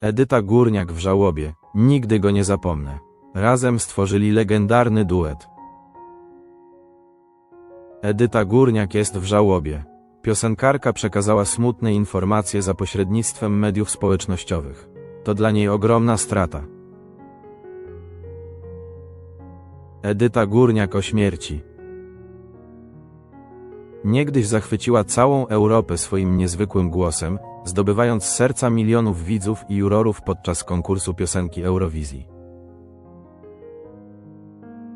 Edyta Górniak w żałobie, nigdy go nie zapomnę. Razem stworzyli legendarny duet. Edyta Górniak jest w żałobie. Piosenkarka przekazała smutne informacje za pośrednictwem mediów społecznościowych. To dla niej ogromna strata. Edyta Górniak o śmierci. Niegdyś zachwyciła całą Europę swoim niezwykłym głosem, zdobywając serca milionów widzów i jurorów podczas konkursu piosenki Eurowizji.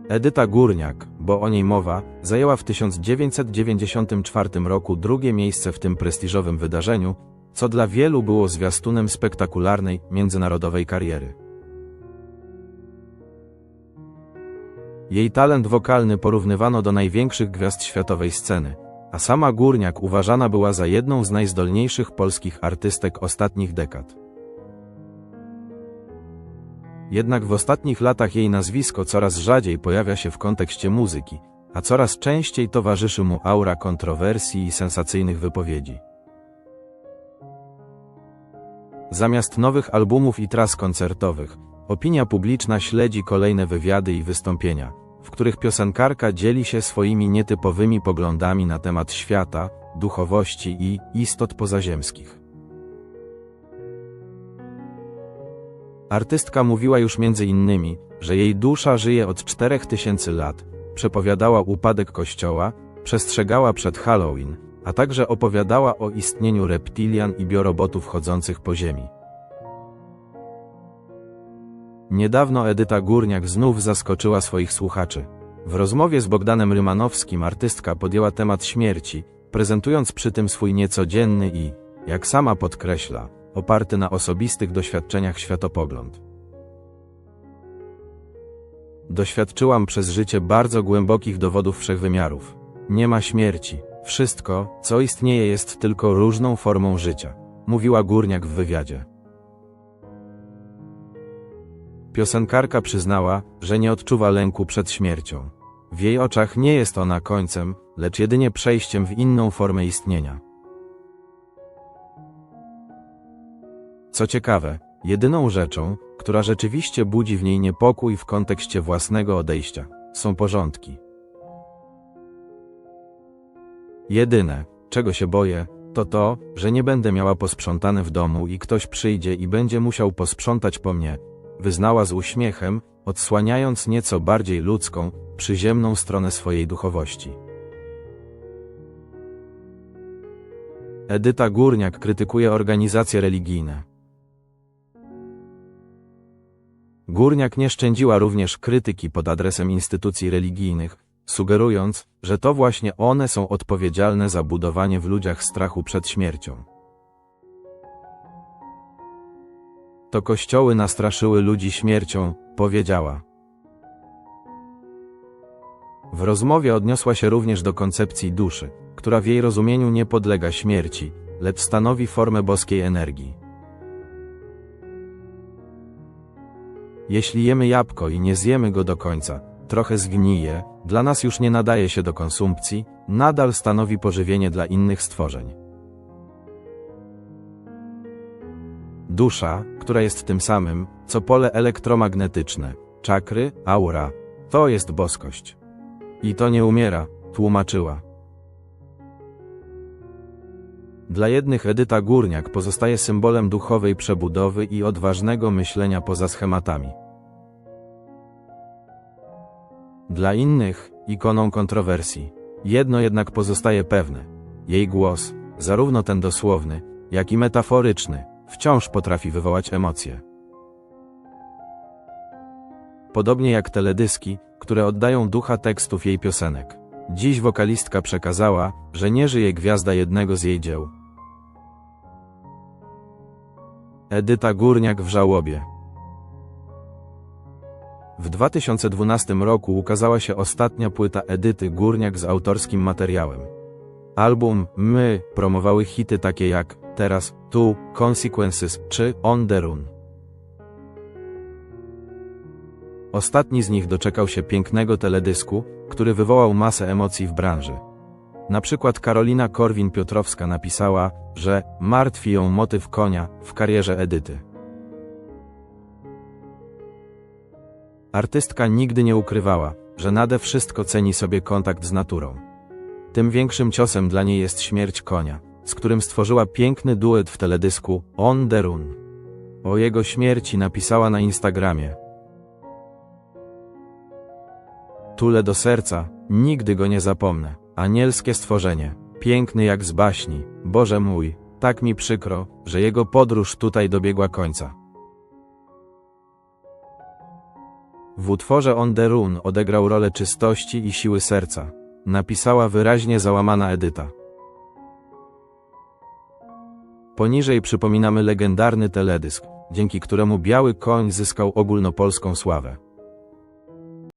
Edyta Górniak, bo o niej mowa, zajęła w 1994 roku drugie miejsce w tym prestiżowym wydarzeniu, co dla wielu było zwiastunem spektakularnej, międzynarodowej kariery. Jej talent wokalny porównywano do największych gwiazd światowej sceny, a sama Górniak uważana była za jedną z najzdolniejszych polskich artystek ostatnich dekad. Jednak w ostatnich latach jej nazwisko coraz rzadziej pojawia się w kontekście muzyki, a coraz częściej towarzyszy mu aura kontrowersji i sensacyjnych wypowiedzi. Zamiast nowych albumów i tras koncertowych, opinia publiczna śledzi kolejne wywiady i wystąpienia, w których piosenkarka dzieli się swoimi nietypowymi poglądami na temat świata, duchowości i istot pozaziemskich. Artystka mówiła już między innymi, że jej dusza żyje od 4000 lat, przepowiadała upadek kościoła, przestrzegała przed Halloween, a także opowiadała o istnieniu reptilian i biorobotów chodzących po ziemi. Niedawno Edyta Górniak znów zaskoczyła swoich słuchaczy. W rozmowie z Bogdanem Rymanowskim artystka podjęła temat śmierci, prezentując przy tym swój niecodzienny i, jak sama podkreśla, oparty na osobistych doświadczeniach światopogląd. Doświadczyłam przez życie bardzo głębokich dowodów wszechwymiarów. Nie ma śmierci. Wszystko, co istnieje, jest tylko różną formą życia, mówiła Górniak w wywiadzie. Piosenkarka przyznała, że nie odczuwa lęku przed śmiercią. W jej oczach nie jest ona końcem, lecz jedynie przejściem w inną formę istnienia. Co ciekawe, jedyną rzeczą, która rzeczywiście budzi w niej niepokój w kontekście własnego odejścia, są porządki. Jedyne, czego się boję, to to, że nie będę miała posprzątane w domu i ktoś przyjdzie i będzie musiał posprzątać po mnie, wyznała z uśmiechem, odsłaniając nieco bardziej ludzką, przyziemną stronę swojej duchowości. Edyta Górniak krytykuje organizacje religijne. Górniak nie szczędziła również krytyki pod adresem instytucji religijnych, sugerując, że to właśnie one są odpowiedzialne za budowanie w ludziach strachu przed śmiercią. To kościoły nastraszyły ludzi śmiercią, powiedziała. W rozmowie odniosła się również do koncepcji duszy, która w jej rozumieniu nie podlega śmierci, lecz stanowi formę boskiej energii. Jeśli jemy jabłko i nie zjemy go do końca, trochę zgnije, dla nas już nie nadaje się do konsumpcji, nadal stanowi pożywienie dla innych stworzeń. Dusza, która jest tym samym, co pole elektromagnetyczne, czakry, aura, to jest boskość. I to nie umiera, tłumaczyła. Dla jednych Edyta Górniak pozostaje symbolem duchowej przebudowy i odważnego myślenia poza schematami. Dla innych ikoną kontrowersji. Jedno jednak pozostaje pewne. Jej głos, zarówno ten dosłowny, jak i metaforyczny, wciąż potrafi wywołać emocje. Podobnie jak teledyski, które oddają ducha tekstów jej piosenek. Dziś wokalistka przekazała, że nie żyje gwiazda jednego z jej dzieł. Edyta Górniak w żałobie. W 2012 roku ukazała się ostatnia płyta Edyty Górniak z autorskim materiałem. Album My promowały hity takie jak teraz, tu, consequences, czy on the run. Ostatni z nich doczekał się pięknego teledysku, który wywołał masę emocji w branży. Na przykład Karolina Korwin-Piotrowska napisała, że martwi ją motyw konia w karierze Edyty. Artystka nigdy nie ukrywała, że nade wszystko ceni sobie kontakt z naturą. Tym większym ciosem dla niej jest śmierć konia z którym stworzyła piękny duet w teledysku On the Run. O jego śmierci napisała na Instagramie. Tule do serca, nigdy go nie zapomnę. Anielskie stworzenie, piękny jak z baśni. Boże mój, tak mi przykro, że jego podróż tutaj dobiegła końca. W utworze On the Run odegrał rolę czystości i siły serca. Napisała wyraźnie załamana Edyta. Poniżej przypominamy legendarny teledysk, dzięki któremu Biały Koń zyskał ogólnopolską sławę.